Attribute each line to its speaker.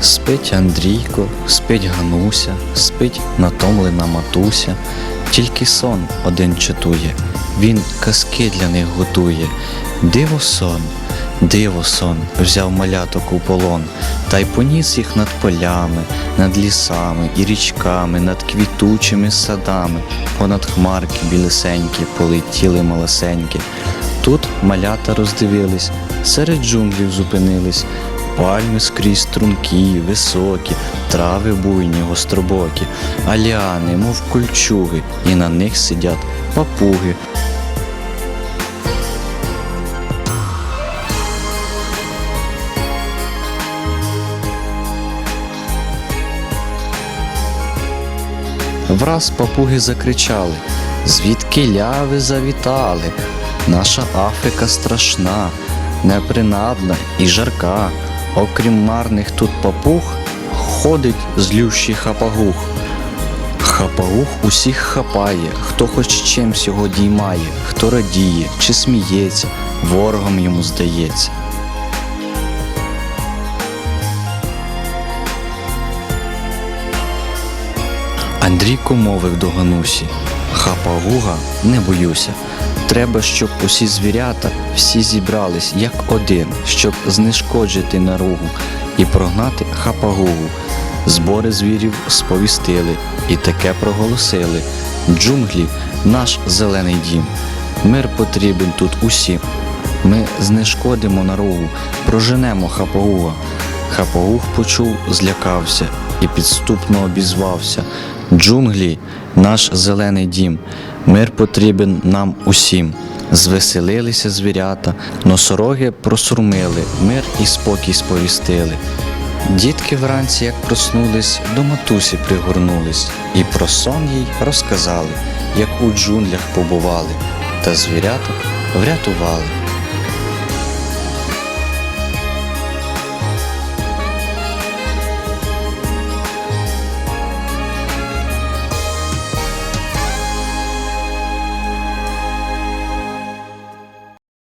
Speaker 1: Спить Андрійко, спить Гануся, спить натомлена матуся, тільки сон один чатує, він казки для них готує. Диво сон, диво сон, взяв маляток у полон, та й поніс їх над полями, над лісами і річками, над квітучими садами, понад хмарки білесенькі полетіли малесенькі. Тут малята роздивились, серед джунглів зупинились, пальми скрізь стрункі, високі, трави буйні, гостробокі, а мов кольчуги, і на них сидять папуги. Враз папуги закричали, звідки ляви завітали. Наша Африка страшна, непринадна і жарка. Окрім марних тут папуг, ходить злющий хапагух. Хапагух усіх хапає, хто хоч чимсь його діймає, хто радіє чи сміється, ворогом йому здається. Андрійко мовив до Ганусі, хапагуга не боюся. Треба, щоб усі звірята всі зібрались як один, щоб знешкоджити наругу і прогнати хапагугу. Збори звірів сповістили і таке проголосили. Джунглі наш зелений дім. Мир потрібен тут усім. Ми знешкодимо наругу, проженемо хапагуга. Хапаух почув, злякався і підступно обізвався. Джунглі, наш зелений дім, мир потрібен нам усім. Звеселилися звірята, носороги просурмили, мир і спокій сповістили. Дітки вранці, як проснулись, до матусі пригорнулись, і про сон їй розказали, як у джунглях побували, та звіряток врятували.